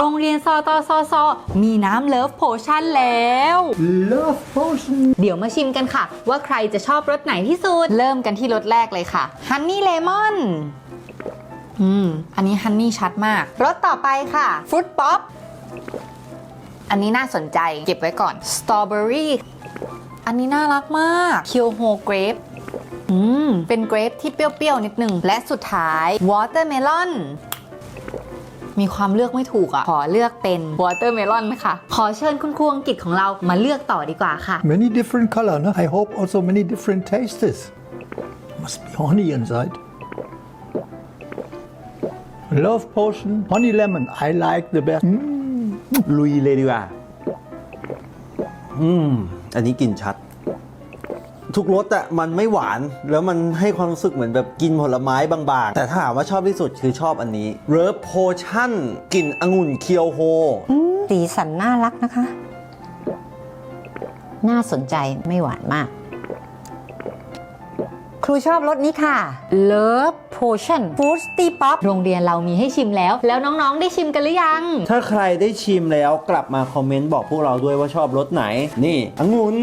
โรงเรียนซอตอซอซอมีน้ำเลิฟโพชั่นแล้ว Love potion. เดี๋ยวมาชิมกันค่ะ ว่าใครจะชอบรสไหนที่สุด เริ่มกันที่รสแรกเลยค่ะฮันนี่เลมอนอืม อันนี้ฮันนี่ชัดมาก รสต่อไปค่ะฟรุตป๊อป อันนี้น่าสนใจเก็บไว้ก่อนสตรอเบอรี่ อันนี้น่ารักมากคิวโฮเกรปอืม เป็นเกรปที่เปรี้ยวๆ นิดหนึ่ง และสุดท้ายวอเตอร์เมลอน มีความเลือกไม่ถูกอะ ขอเลือกเป็นวอเตอร์เมลอนค่ะ ขอเชิญคุณครูอังกฤษของเรามาเลือกต่อดีกว่าค่ะ Many different color, no? I hope also many different tastes. Must be honey inside. Love potion, honey lemon. I like the best. ลุยเลยดีกว่า อืม อันนี้กลิ่นชัด ทุกรสอะมันไม่หวาน แล้วมันให้ความรู้สึกเหมือนแบบกินผลไม้บางๆ แต่ถ้าถามว่าชอบที่สุดคือชอบอันนี้เริร์ฟโพชั่นกลิ่นองุ่นเคียวโฮสีสันน่ารักนะคะ น่าสนใจไม่หวานมาก ครูชอบรสนี้ค่ะ Love Potion Fruity Pop โรงเรียนเรามีให้ชิมแล้ว แล้วน้องๆ ได้ชิมกันหรือยัง ถ้าใครได้ชิมแล้วกลับมาคอมเมนต์บอกพวกเราด้วยว่าชอบรสไหน นี่องุ่น